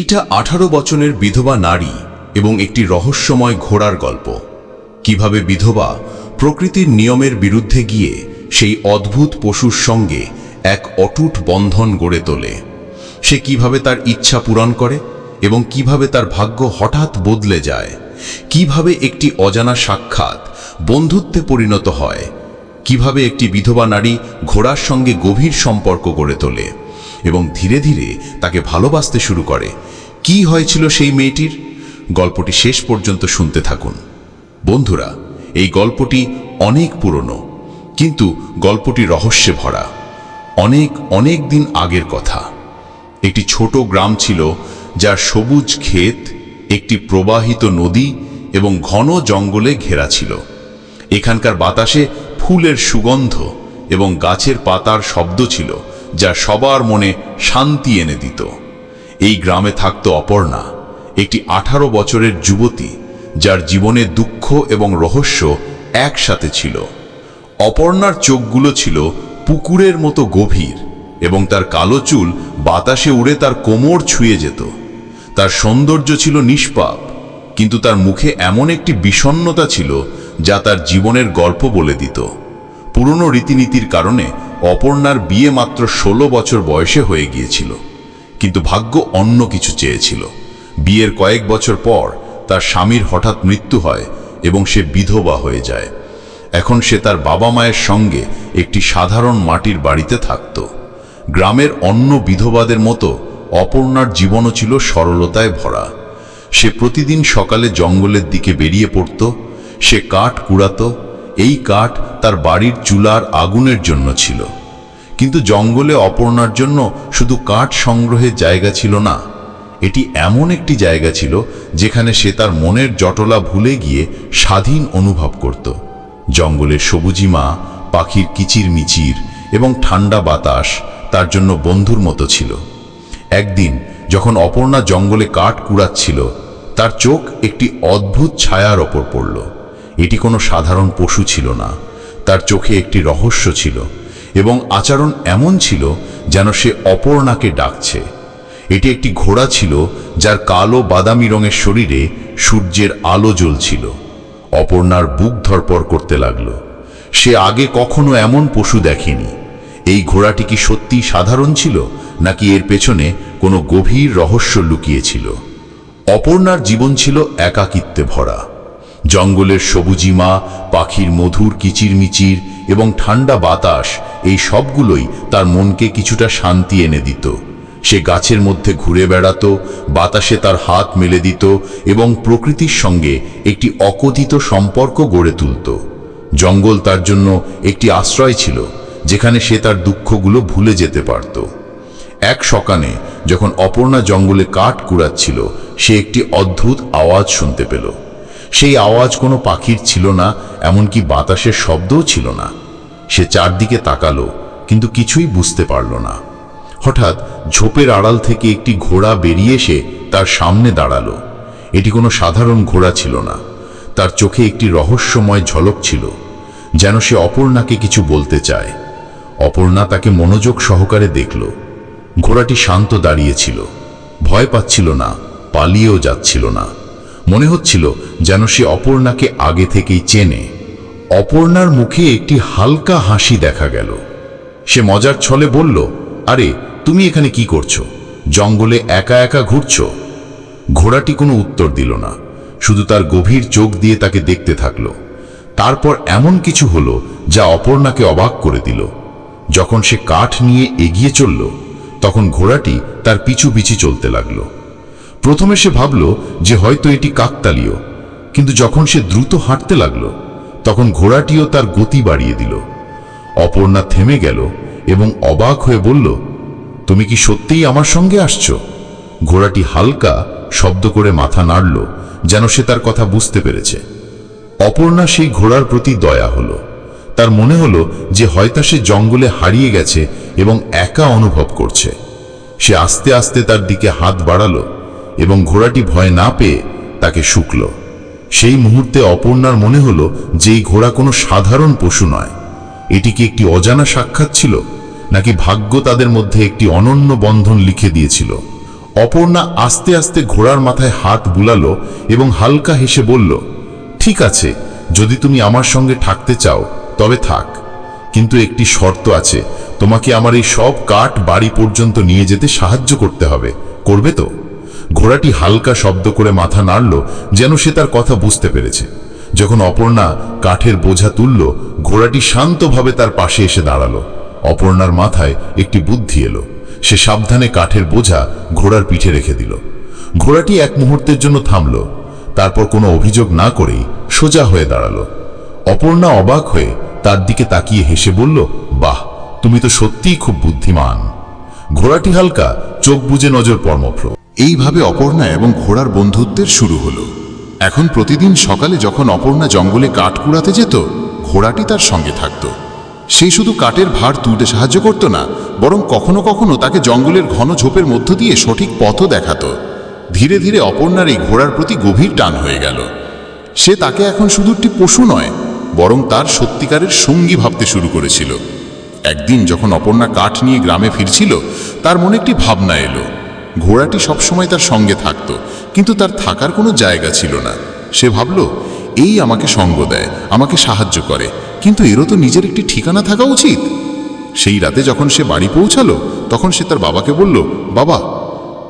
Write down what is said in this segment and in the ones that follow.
এইটা আঠারো বছরের বিধবা নারী এবং একটি রহস্যময় ঘোড়ার গল্প। কীভাবে বিধবা প্রকৃতির নিয়মের বিরুদ্ধে গিয়ে সেই অদ্ভুত পশুর সঙ্গে এক অটুট বন্ধন গড়ে তোলে। সে কীভাবে তার ইচ্ছা পূরণ করে এবং কীভাবে তার ভাগ্য হঠাৎ বদলে যায়। কীভাবে একটি অজানা সাক্ষাৎ বন্ধুত্বে পরিণত হয়। কীভাবে একটি বিধবা নারী ঘোড়ার সঙ্গে গভীর সম্পর্ক গড়ে তোলে এবং ধীরে ধীরে তাকে ভালোবাসতে শুরু করে। কি হয়েছিল সেই মেয়েটির? গল্পটি শেষ পর্যন্ত শুনতে থাকুন। বন্ধুরা, এই গল্পটি অনেক পুরনো, কিন্তু গল্পটি রহস্যে ভরা। অনেক অনেক দিন আগের কথা। একটি ছোট গ্রাম ছিল যার সবুজ ক্ষেত, একটি প্রবাহিত নদী এবং ঘন জঙ্গলে ঘেরা ছিল। এখানকার বাতাসে ফুলের সুগন্ধ এবং গাছের পাতার শব্দ ছিল, যা সবার মনে শান্তি এনে দিত। এই গ্রামে থাকত অপর্ণা, একটি আঠারো বছরের যুবতী যার জীবনে দুঃখ এবং রহস্য একসাথে ছিল। অপর্ণার চোখগুলো ছিল পুকুরের মতো গভীর এবং তার কালো চুল বাতাসে উড়ে তার কোমর ছুঁয়ে যেত। তার সৌন্দর্য ছিল নিষ্পাপ, কিন্তু তার মুখে এমন একটি বিষণ্ণতা ছিল যা তার জীবনের গল্প বলে দিত। পুরনো রীতিনীতির কারণে অপর্ণার বিয়ে মাত্র ষোলো বছর বয়সে হয়ে গিয়েছিল। কিন্তু ভাগ্য অন্য কিছু চেয়েছিল। বিয়ের কয়েক বছর পর তার স্বামীর হঠাৎ মৃত্যু হয় এবং সে বিধবা হয়ে যায়। এখন সে তার বাবা মায়ের সঙ্গে একটি সাধারণ মাটির বাড়িতে থাকত। গ্রামের অন্য বিধবাদের মতো অপর্ণার জীবনও ছিল সরলতায় ভরা। সে প্রতিদিন সকালে জঙ্গলের দিকে বেরিয়ে পড়ত, সে কাঠ কুড়াতো, এই কাঠ তার বাড়ির চুলার আগুনের জন্য ছিল। কিন্তু জঙ্গলে অপর্ণার জন্য শুধু কাঠ সংগ্রহের জায়গা ছিল না, এটি এমন একটি জায়গা ছিল যেখানে সে তার মনের জটলা ভুলে গিয়ে স্বাধীন অনুভব করত। জঙ্গলের সবুজিমা পাখির কিচির মিচির এবং ঠান্ডা বাতাস তার জন্য বন্ধুর মতো ছিল। একদিন যখন অপর্ণা জঙ্গলে কাঠ কুড়াচ্ছিল, তার চোখ একটি অদ্ভুত ছায়ার ওপর পড়ল। এটি কোনো সাধারণ পশু ছিল না, তার চোখে একটি রহস্য ছিল। এবং আচরণ এমন ছিল যেন সে অপর্ণাকে ডাকছে। এটি একটি ঘোড়া ছিল যার কালো বাদামি রঙের শরীরে সূর্যের আলো জ্বলছিল। অপর্ণার বুক ধরপর করতে লাগল। সে আগে কখনো এমন পশু দেখেনি। এই ঘোড়াটি কি সত্যি সাধারণ ছিল, নাকি এর পেছনে কোনো গভীর রহস্য লুকিয়েছিল? অপর্ণার জীবন ছিল একাকিত্বে ভরা। জঙ্গলের সবুজিমা, পাখির মধুর কিচিরমিচির এবং ঠান্ডা বাতাস, এই সবগুলোই তার মনকে কিছুটা শান্তি এনে দিত। সে গাছের মধ্যে ঘুরে বেড়াতো, বাতাসে তার হাত মেলে দিত এবং প্রকৃতির সঙ্গে একটি অকথিত সম্পর্ক গড়ে তুলত। জঙ্গল তার জন্য একটি আশ্রয় ছিল, যেখানে সে তার দুঃখগুলো ভুলে যেতে পারত। এক সকানে যখন অপর্ণা জঙ্গলে কাঠ কুড়াচ্ছিল, সে একটি অদ্ভুত আওয়াজ শুনতে পেল। সেই আওয়াজ কোনো পাখির ছিল না, এমনকি বাতাসের শব্দও ছিল না। সে চারদিকে তাকালো, কিন্তু কিছুই বুঝতে পারল না। হঠাৎ ঝোপের আড়াল থেকে একটি ঘোড়া বেরিয়ে এসে তার সামনে দাঁড়াল। এটি কোনো সাধারণ ঘোড়া ছিল না। তার চোখে একটি রহস্যময় ঝলক ছিল, যেন সে অপর্ণাকে কিছু বলতে চায়। অপর্ণা তাকে মনোযোগ সহকারে দেখল। ঘোড়াটি শান্ত দাঁড়িয়েছিল ভয় পাচ্ছিল না, পালিয়েও যাচ্ছিল না। মনে হচ্ছিল যেন সে অপর্ণাকে আগে থেকেই চেনে। অপর্ণার মুখে একটি হালকা হাসি দেখা গেল। সে মজার ছলে বলল, আরে, তুমি এখানে কি করছ? জঙ্গলে একা একা ঘুরছো? ঘোড়াটি কোনো উত্তর দিল না, শুধু তার গভীর চোখ দিয়ে তাকে দেখতে থাকল। তারপর এমন কিছু হলো যা অপর্ণাকে অবাক করে দিল। যখন সে কাঠ নিয়ে এগিয়ে চলল, তখন ঘোড়াটি তার পিছু পিছি চলতে লাগল। প্রথমে সে ভাবল যে হয়তো এটি কাকতালীয়, কিন্তু যখন সে দ্রুত হাঁটতে লাগল, তখন ঘোড়াটিও তার গতি বাড়িয়ে দিল। অপর্ণা থেমে গেল এবং অবাক হয়ে বলল, তুমি কি সত্যিই আমার সঙ্গে আসছো? ঘোড়াটি হালকা শব্দ করে মাথা নাড়ল, যেন সে তার কথা বুঝতে পেরেছে। অপর্ণা সেই ঘোড়ার প্রতি দয়া হলো। তার মনে হলো যে হয়তো সে জঙ্গলে হারিয়ে গেছে এবং একা অনুভব করছে। সে আস্তে আস্তে তার দিকে হাত বাড়ালো। এবং ঘোড়াটি ভয় না পেয়ে তাকে শুকল। সেই মুহূর্তে অপর্ণার মনে হলো যে এই ঘোড়া কোনো সাধারণ পশু নয়। এটি কি একটি অজানা সাক্ষাৎ ছিল, নাকি ভাগ্য তাদের মধ্যে একটি অনন্য বন্ধন লিখে দিয়েছিল? অপর্ণা আস্তে আস্তে ঘোড়ার মাথায় হাত বুলালো এবং হালকা হেসে বলল, ঠিক আছে, যদি তুমি আমার সঙ্গে থাকতে চাও, তবে থাক। কিন্তু একটি শর্ত আছে, তোমাকে আমার এই সব কাঠ বাড়ি পর্যন্ত নিয়ে যেতে সাহায্য করতে হবে, করবে তো? ঘোড়াটি হালকা শব্দ করে মাথা নাড়ল যেন সে তার কথা বুঝতে পেরেছে। যখন অপর্ণা কাঠের বোঝা তুলল, ঘোড়াটি শান্তভাবে তার পাশে এসে দাঁড়াল। অপর্ণার মাথায় একটি বুদ্ধি এলো। সে সাবধানে কাঠের বোঝা ঘোড়ার পিঠে রেখে দিল। ঘোড়াটি এক মুহূর্তের জন্য থামল। তারপর কোনো অভিযোগ না করেই সোজা হয়ে দাঁড়াল। অপর্ণা অবাক হয়ে তার দিকে তাকিয়ে হেসে বলল, বাহ, তুমি তো সত্যিই খুব বুদ্ধিমান। ঘোড়াটি হালকা, চোখ বুজে নজর পরমপ্র এইভাবে অপর্ণা এবং ঘোড়ার বন্ধুত্বের শুরু হলো। এখন প্রতিদিন সকালে যখন অপর্ণা জঙ্গলে কাঠ কুড়াতে যেত, ঘোড়াটি তার সঙ্গে থাকত। সে শুধু কাঠের ভার তুলতে সাহায্য করত না, বরং কখনো কখনো তাকে জঙ্গলের ঘন ঝোপের মধ্য দিয়ে সঠিক পথও দেখাতো। ধীরে ধীরে অপর্ণার এই ঘোড়ার প্রতি গভীর টান হয়ে গেল। সে তাকে এখন শুধু একটি পশু নয়, বরং তার সত্যিকারের সঙ্গী ভাবতে শুরু করেছিল। একদিন যখন অপর্ণা কাঠ নিয়ে গ্রামে ফিরছিল, তার মনে একটি ভাবনা এলো। ঘোড়াটি সবসময় তার সঙ্গে থাকত, কিন্তু তার থাকার কোনো জায়গা ছিল না। সে ভাবল, এই আমাকে সঙ্গ দেয়, আমাকে সাহায্য করে, কিন্তু এরও তো নিজের একটি ঠিকানা থাকা উচিত? সেই রাতে যখন সে বাড়ি পৌঁছালো, তখন সে তার বাবাকে বলল, বাবা,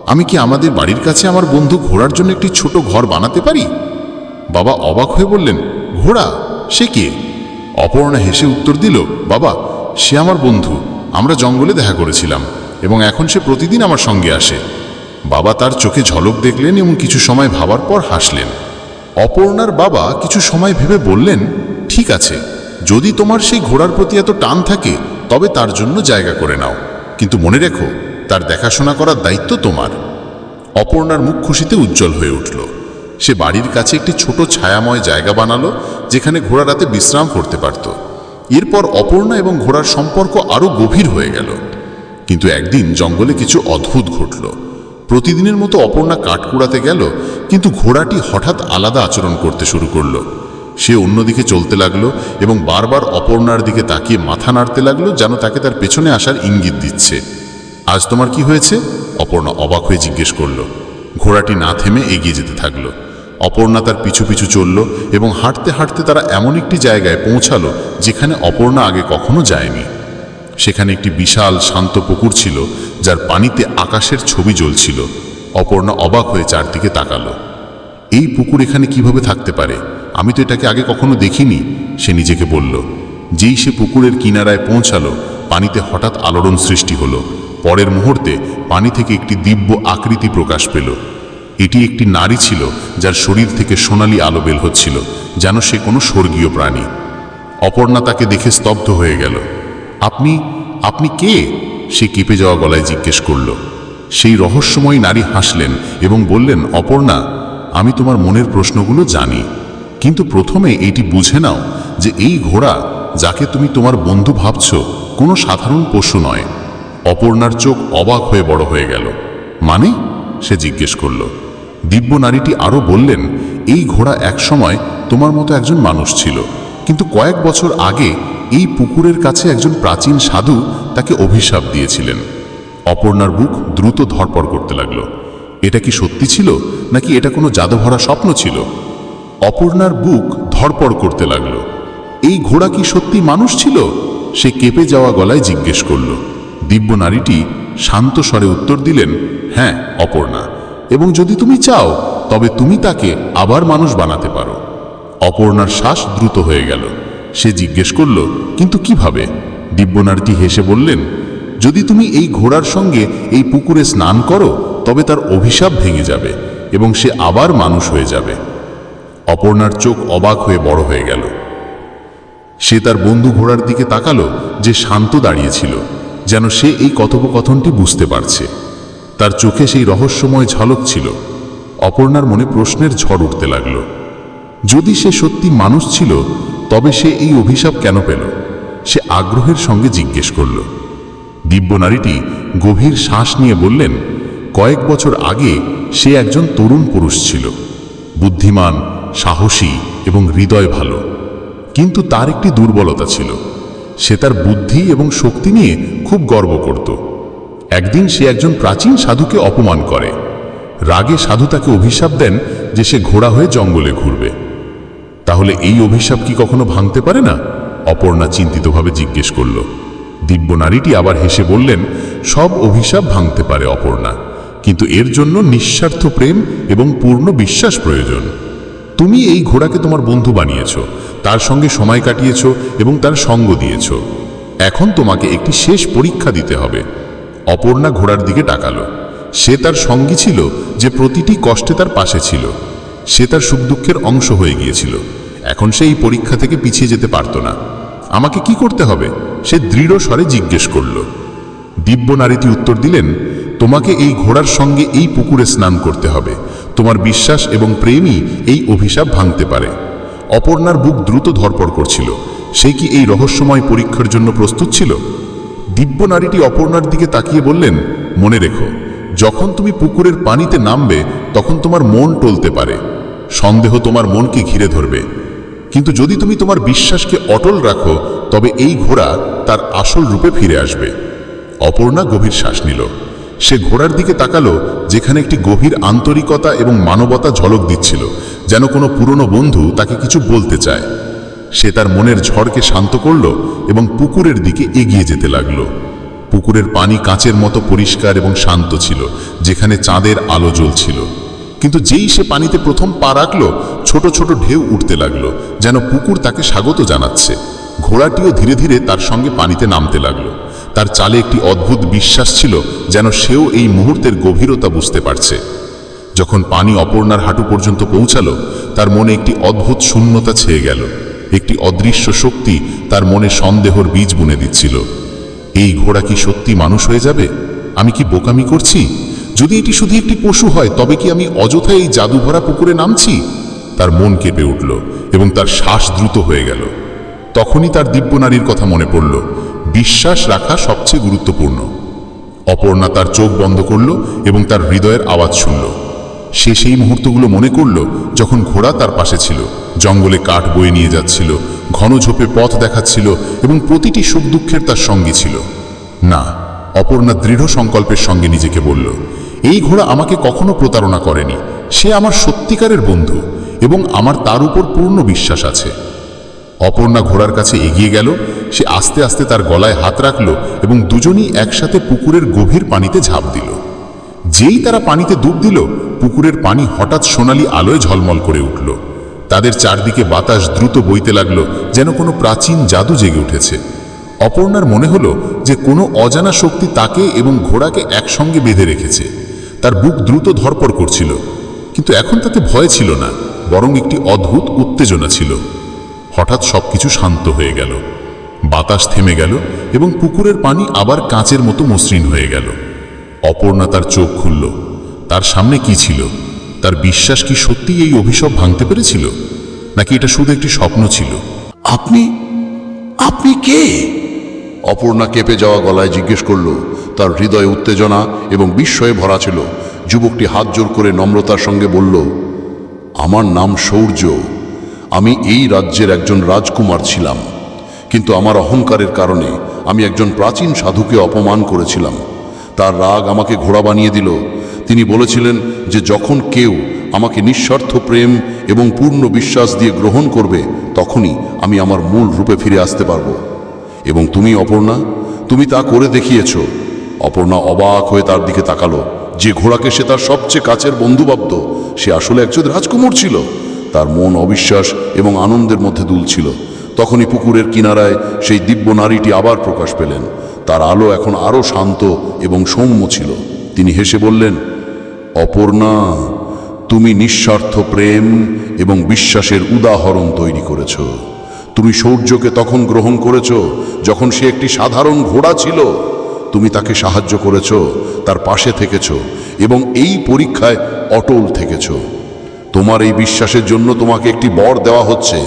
আমি কি আমাদের বাড়ির কাছে আমার বন্ধু ঘোড়ার জন্য একটি ছোট ঘর বানাতে পারি? বাবা অবাক হয়ে বললেন, ঘোড়া? সে কে? অপর্ণা হেসে উত্তর দিল, বাবা, সে আমার বন্ধু, আমরা জঙ্গলে দেখা করেছিলাম। এবং এখন সে প্রতিদিন আমার সঙ্গে আসে। বাবা তার চোখে ঝলক দেখলেন এবং কিছু সময় ভাবার পর হাসলেন। অপর্ণার বাবা কিছু সময় ভেবে বললেন, ঠিক আছে, যদি তোমার সেই ঘোড়ার প্রতি এত টান থাকে, তবে তার জন্য জায়গা করে নাও। কিন্তু মনে রেখো, তার দেখাশোনা করার দায়িত্ব তোমার। অপর্ণার মুখ খুশিতে উজ্জ্বল হয়ে উঠল। সে বাড়ির কাছে একটি ছোট ছায়াময় জায়গা বানালো, যেখানে ঘোড়া রাতে বিশ্রাম করতে পারত। এরপর অপর্ণা এবং ঘোড়ার সম্পর্ক আরও গভীর হয়ে গেল। কিন্তু একদিন জঙ্গলে কিছু অদ্ভুত ঘটল। প্রতিদিনের মতো অপর্ণা কাঠ কুড়াতে গেল, কিন্তু ঘোড়াটি হঠাৎ আলাদা আচরণ করতে শুরু করল। সে অন্যদিকে চলতে লাগল এবং বারবার অপর্ণার দিকে তাকিয়ে মাথা নাড়তে লাগল যেন তাকে তার পেছনে আসার ইঙ্গিত দিচ্ছে। আজ তোমার কি হয়েছে? অপর্ণা অবাক হয়ে জিজ্ঞেস করল। ঘোড়াটি না থেমে এগিয়ে যেতে থাকল। অপর্ণা তার পিছু পিছু চলল এবং হাঁটতে হাঁটতে তারা এমন একটি জায়গায় পৌঁছালো যেখানে অপর্ণা আগে কখনো যায়নি। সেখানে একটি বিশাল শান্ত পুকুর ছিল, যার পানিতে আকাশের ছবি জ্বলছিল। অপর্ণা অবাক হয়ে চারদিকে তাকালো। এই পুকুর এখানে কীভাবে থাকতে পারে? আমি তো এটাকে আগে কখনো দেখিনি, সে নিজেকে বলল। যেই সে পুকুরের কিনারায় পৌঁছালো, পানিতে হঠাৎ আলোড়ন সৃষ্টি হলো। পরের মুহূর্তে পানি থেকে একটি দিব্য আকৃতি প্রকাশ পেল। এটি একটি নারী ছিল, যার শরীর থেকে সোনালি আলো বের হচ্ছিল, যেন সে কোনো স্বর্গীয় প্রাণী। অপর্ণা তাকে দেখে স্তব্ধ হয়ে গেল। আপনি আপনি কে? সে কেঁপে যাওয়া গলায় জিজ্ঞেস করল। সেই রহস্যময় নারী হাসলেন এবং বললেন, অপর্ণা, আমি তোমার মনের প্রশ্নগুলো জানি। কিন্তু প্রথমে এটি বুঝে নাও যে এই ঘোড়া যাকে তুমি তোমার বন্ধু ভাবছ, কোনো সাধারণ পশু নয়। অপর্ণার চোখ অবাক হয়ে বড় হয়ে গেল। মানে? সে জিজ্ঞেস করল। দিব্য নারীটি আরও বললেন, এই ঘোড়া একসময় তোমার মতো একজন মানুষ ছিল। কিন্তু কয়েক বছর আগে এই পুকুরের কাছে একজন প্রাচীন সাধু তাকে অভিশাপ দিয়েছিলেন। অপর্ণার বুক দ্রুত ধরপড় করতে লাগল। এটা কি সত্যি ছিল, নাকি এটা কোনো জাদুভরা স্বপ্ন ছিল? অপর্ণার বুক ধরপড় করতে লাগল। এই ঘোড়া কি সত্যি মানুষ ছিল? সে কেঁপে যাওয়া গলায় জিজ্ঞেস করল। দিব্য নারীটি শান্ত স্বরে উত্তর দিলেন হ্যাঁ অপর্ণা। এবং যদি তুমি চাও, তবে তুমি তাকে আবার মানুষ বানাতে পারো। অপর্ণার শ্বাস দ্রুত হয়ে গেল। সে জিজ্ঞেস করল, কিন্তু কীভাবে? দিব্যনারীটি হেসে বললেন, যদি তুমি এই ঘোড়ার সঙ্গে এই পুকুরে স্নান করো, তবে তার অভিশাপ ভেঙে যাবে এবং সে আবার মানুষ হয়ে যাবে। অপর্ণার চোখ অবাক হয়ে বড় হয়ে গেল। সে তার বন্ধু ঘোড়ার দিকে তাকালো, যে শান্ত দাঁড়িয়েছিল, যেন সে এই কথোপকথনটি বুঝতে পারছে। তার চোখে সেই রহস্যময় ঝলক ছিল। অপর্ণার মনে প্রশ্নের ঝড় উঠতে লাগল। যদি সে সত্যি মানুষ ছিল তবে সে এই অভিশাপ কেন পেল? সে আগ্রহের সঙ্গে জিজ্ঞেস করল। দিব্য নারীটি গভীর শ্বাস নিয়ে বললেন, কয়েক বছর আগে সে একজন তরুণ পুরুষ ছিল। বুদ্ধিমান, সাহসী এবং হৃদয় ভালো। কিন্তু তার একটি দুর্বলতা ছিল। সে তার বুদ্ধি এবং শক্তি নিয়ে খুব গর্ব করত। একদিন সে একজন প্রাচীন সাধুকে অপমান করে। রাগে সাধু তাকে অভিশাপ দেন যে সে ঘোড়া হয়ে জঙ্গলে ঘুরবে। তাহলে এই অভিশাপ কি কখনো ভাঙতে পারে না? অপর্ণা চিন্তিতভাবে জিজ্ঞেস করল। দিব্য নারীটি আবার হেসে বললেন, সব অভিশাপ ভাঙতে পারে অপর্ণা, কিন্তু এর জন্য নিঃস্বার্থ প্রেম এবং পূর্ণ বিশ্বাস প্রয়োজন। তুমি এই ঘোড়াকে তোমার বন্ধু বানিয়েছ, তার সঙ্গে সময় কাটিয়েছ এবং তার সঙ্গ দিয়েছ। এখন তোমাকে একটি শেষ পরীক্ষা দিতে হবে। অপর্ণা ঘোড়ার দিকে টাকালো সে তার সঙ্গী ছিল যে প্রতিটি কষ্টে তার পাশে ছিল। সে তার সুখ দুঃখের অংশ হয়ে গিয়েছিল। এখন সে এই পরীক্ষা থেকে পিছিয়ে যেতে পারত না। আমাকে কি করতে হবে? সে দৃঢ় স্বরে জিজ্ঞেস করল। দিব্য নারীটি উত্তর দিলেন, তোমাকে এই ঘোড়ার সঙ্গে এই পুকুরে স্নান করতে হবে। তোমার বিশ্বাস এবং প্রেমই এই অভিশাপ ভাঙতে পারে। অপর্ণার বুক দ্রুত ধরপড় করছিল। সে কি এই রহস্যময় পরীক্ষার জন্য প্রস্তুত ছিল? দিব্য নারীটি অপর্ণার দিকে তাকিয়ে বললেন, মনে রেখো, যখন তুমি পুকুরের পানিতে নামবে, তখন তোমার মন টলতে পারে। সন্দেহ তোমার মনকে ঘিরে ধরবে। কিন্তু যদি তুমি তোমার বিশ্বাসকে অটল রাখো, তবে এই ঘোড়া তার আসল রূপে ফিরে আসবে। অপর্ণা গভীর শ্বাস নিল। সে ঘোড়ার দিকে তাকালো, যেখানে একটি গভীর আন্তরিকতা এবং মানবতা ঝলক দিচ্ছিল, যেন কোনো পুরনো বন্ধু তাকে কিছু বলতে চায়। সে তার মনের ঝড়কে শান্ত করল এবং পুকুরের দিকে এগিয়ে যেতে লাগল। পুকুরের পানি কাঁচের মতো পরিষ্কার এবং শান্ত ছিল, যেখানে চাঁদের আলো জ্বলছিল। কিন্তু যেই সে পানিতে প্রথম পা রাখল, ছোট ছোট ঢেউ উঠতে লাগল, যেন পুকুর তাকে স্বাগত জানাচ্ছে। ঘোড়াটিও ধীরে ধীরে তার সঙ্গে পানিতে নামতে লাগল। তার চালে একটি অদ্ভুত বিশ্বাস ছিল, যেন সেও এই মুহূর্তের গভীরতা বুঝতে পারছে। যখন পানি অপর্ণার হাঁটু পর্যন্ত পৌঁছালো, তার মনে একটি অদ্ভুত শূন্যতা ছেয়ে গেল। একটি অদৃশ্য শক্তি তার মনে সন্দেহর বীজ বুনে দিচ্ছিল। এই ঘোড়া কি সত্যি মানুষ হয়ে যাবে? আমি কি বোকামি করছি? যদি এটি শুধু একটি পশু হয়, তবে কি আমি অযথা এই জাদুভরা পুকুরে নামছি? তার মন কেঁপে উঠল এবং তার শ্বাস দ্রুত হয়ে গেল। তখনই তার দিব্য নারীর কথা মনে পড়ল। বিশ্বাস রাখা সবচেয়ে গুরুত্বপূর্ণ। অপর্ণা তার চোখ বন্ধ করল এবং তার হৃদয়ের আওয়াজ শুনল। সে সেই মুহূর্তগুলো মনে করল যখন ঘোড়া তার পাশে ছিল, জঙ্গলে কাঠ বয়ে নিয়ে যাচ্ছিল, ঘন ঝোপে পথ দেখাচ্ছিল এবং প্রতিটি সুখ দুঃখের তার সঙ্গী ছিল। না, অপর্ণা দৃঢ় সংকল্পের সঙ্গে নিজেকে বলল এই ঘোড়া আমাকে কখনো প্রতারণা করেনি। সে আমার সত্যিকারের বন্ধু এবং আমার তার উপর পূর্ণ বিশ্বাস আছে। অপর্ণা ঘোড়ার কাছে এগিয়ে গেল, সে আস্তে আস্তে তার গলায় হাত রাখল এবং দুজনই একসাথে পুকুরের গভীর পানিতে ঝাঁপ দিল। যেই তারা পানিতে ডুব দিল, পুকুরের পানি হঠাৎ সোনালি আলোয় ঝলমল করে উঠল। তাদের চারদিকে বাতাস দ্রুত বইতে লাগল, যেন কোনো প্রাচীন জাদু জেগে উঠেছে। অপর্ণার মনে হলো যে কোনো অজানা শক্তি তাকে এবং ঘোড়াকে একসঙ্গে বেঁধে রেখেছে। তার বুক দ্রুত ধরপড় করছিল কিন্তু এখন তাতে ভয় ছিল না বরং একটি অদ্ভুত উত্তেজনা ছিল। হঠাৎ সবকিছু শান্ত হয়ে গেল। বাতাস থেমে গেল এবং পুকুরের পানি আবার কাঁচের মতো মসৃণ হয়ে গেল। অপর্ণা তার চোখ খুলল। তার সামনে কি ছিল? তার বিশ্বাস কি সত্যি এই অভিশাপ ভাঙতে পেরেছিল? নাকি এটা শুধু একটি স্বপ্ন ছিল? আপনি আপনি কে? অপর্ণা কেঁপে যাওয়া গলায় জিজ্ঞেস করল তার হৃদয়ে উত্তেজনা এবং বিস্ময়ে ভরা ছিল। যুবকটি হাত জোর করে নম্রতার সঙ্গে বলল, আমার নাম সৌর্য আমি এই রাজ্যের একজন রাজকুমার ছিলাম। কিন্তু আমার অহংকারের কারণে আমি একজন প্রাচীন সাধুকে অপমান করেছিলাম। তার রাগ আমাকে ঘোড়া বানিয়ে দিল। তিনি বলেছিলেন যে যখন কেউ আমাকে নিঃস্বার্থ প্রেম এবং পূর্ণ বিশ্বাস দিয়ে গ্রহণ করবে, তখনই আমি আমার মূল রূপে ফিরে আসতে পারব। এবং তুমি অপর্ণা, তুমি তা করে দেখিয়েছ। অপর্ণা অবাক হয়ে তার দিকে তাকালো। যে ঘোড়াকে সে তার সবচেয়ে কাছের বন্ধু ভাবত, সে আসলে একজন রাজকুমার ছিল। তার মন অবিশ্বাস এবং আনন্দের মধ্যে দুলছিল। তখনই পুকুরের কিনারায় সেই দিব্য নারীটি আবার প্রকাশ পেলেন। তার আলো এখন আরও শান্ত এবং সৌম্য ছিল। তিনি হেসে বললেন, অপর্ণা, তুমি নিঃস্বার্থ প্রেম এবং বিশ্বাসের উদাহরণ তৈরি করেছ। তুমি সৌর্যকে তখন গ্রহণ করেছ যখন সে একটি সাধারণ ঘোড়া ছিল। তুমি তাকে সাহায্য করেছ, তার পাশে থেকেছ এবং এই পরীক্ষায় অটল থেকেছ। তোমার এই বিশ্বাসের জন্য তোমাকে একটি বর দেওয়া হচ্ছে।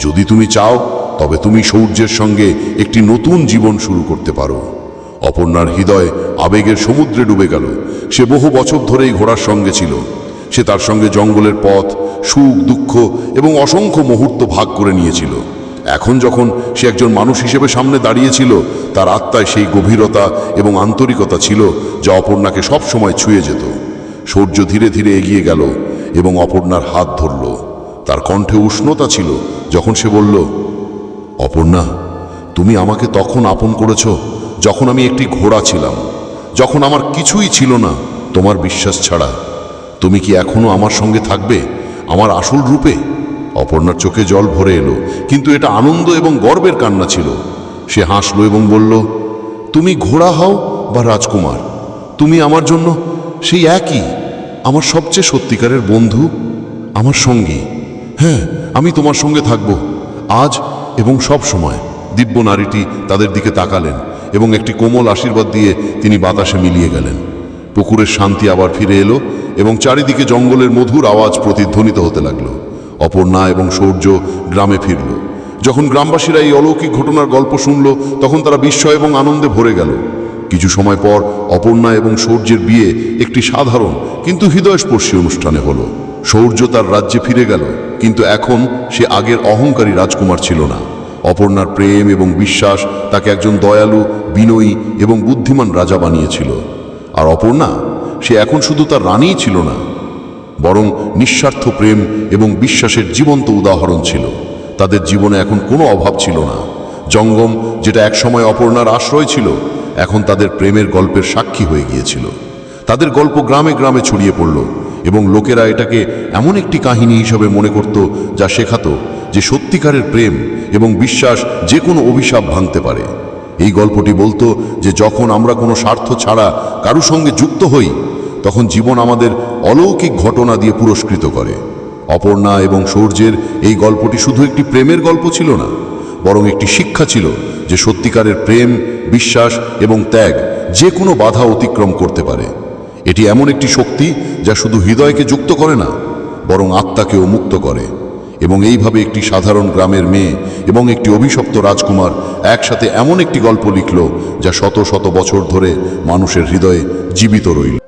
যদি তুমি চাও, তবে তুমি সৌর্যের সঙ্গে একটি নতুন জীবন শুরু করতে পারো। অপর্ণার হৃদয় আবেগের সমুদ্রে ডুবে গেল। সে বহু বছর ধরেই ঘোড়ার সঙ্গে ছিল। সে তার সঙ্গে জঙ্গলের পথ, সুখ, দুঃখ এবং অসংখ্য মুহূর্ত ভাগ করে নিয়েছিল। এখন যখন সে একজন মানুষ হিসেবে সামনে দাঁড়িয়েছিল, তার আত্মায় সেই গভীরতা এবং আন্তরিকতা ছিল যা অপর্ণাকে সব সময় ছুঁয়ে যেত। সূর্য ধীরে ধীরে এগিয়ে গেল এবং অপর্ণার হাত ধরল। তার কণ্ঠে উষ্ণতা ছিল যখন সে বলল, অপর্ণা, তুমি আমাকে তখন আপন করেছ যখন আমি একটি ঘোড়া ছিলাম। যখন আমার কিছুই ছিল না, তোমার বিশ্বাস ছাড়া। তুমি কি এখনও আমার সঙ্গে থাকবে? আমার আসল রূপে? অপর্ণার চোখে জল ভরে এলো, কিন্তু এটা আনন্দ এবং গর্বের কান্না ছিল। সে হাসলো এবং বলল, তুমি ঘোড়া হও বা রাজকুমার, তুমি আমার জন্য সেই একই, আমার সবচেয়ে সত্যিকারের বন্ধু, আমার সঙ্গী। হ্যাঁ আমি তোমার সঙ্গে থাকব, আজ এবং সব সময়। দিব্য নারীটি তাদের দিকে তাকালেন এবং একটি কোমল আশীর্বাদ দিয়ে তিনি বাতাসে মিলিয়ে গেলেন। পুকুরের শান্তি আবার ফিরে এলো এবং চারিদিকে জঙ্গলের মধুর আওয়াজ প্রতিধ্বনিত হতে লাগল। অপর্ণা এবং সৌর্য গ্রামে ফিরল। যখন গ্রামবাসীরা এই অলৌকিক ঘটনার গল্প শুনল, তখন তারা বিস্ময় এবং আনন্দে ভরে গেল। কিছু সময় পর অপর্ণা এবং সৌর্যের বিয়ে একটি সাধারণ কিন্তু হৃদয়স্পর্শী অনুষ্ঠানে হলো। সৌর্য তার রাজ্যে ফিরে গেল, কিন্তু এখন সে আগের অহংকারী রাজকুমার ছিল না। অপর্ণার প্রেম এবং বিশ্বাস তাকে একজন দয়ালু, বিনয়ী এবং বুদ্ধিমান রাজা বানিয়েছিল। আর অপর্ণা, সে এখন শুধু তার রানীই ছিল না বরং নিঃস্বার্থ প্রেম এবং বিশ্বাসের জীবন্ত উদাহরণ ছিল। তাদের জীবনে এখন কোনো অভাব ছিল না। জঙ্গম, যেটা একসময় অপর্ণার আশ্রয় ছিল, এখন তাদের প্রেমের গল্পের সাক্ষী হয়ে গিয়েছিল। তাদের গল্প গ্রামে গ্রামে ছড়িয়ে পড়ল এবং লোকেরা এটাকে এমন একটি কাহিনী হিসেবে মনে করত যা শেখাতো যে সত্যিকারের প্রেম এবং বিশ্বাস যে কোনো অভিশাপ ভাঙতে পারে। এই গল্পটি বলতো যে যখন আমরা কোনো স্বার্থ ছাড়া কারু সঙ্গে যুক্ত হই তখন জীবন আমাদের অলৌকিক ঘটনা দিয়ে পুরস্কৃত করে। অপর্ণা এবং সূর্যের এই গল্পটি শুধু একটি প্রেমের গল্প ছিল না, বরং একটি শিক্ষা ছিল যে সত্যিকারের প্রেম, বিশ্বাস এবং ত্যাগ যে কোনো বাধা অতিক্রম করতে পারে। এটি এমন একটি শক্তি যা শুধু হৃদয়কে যুক্ত করে না, বরং আত্মাকেও মুক্ত করে। এবং এইভাবে একটি সাধারণ গ্রামের মেয়ে এবং একটি অভিশপ্ত রাজকুমার একসাথে এমন একটি গল্প লিখল যা শত শত বছর ধরে মানুষের হৃদয়ে জীবিত রইল।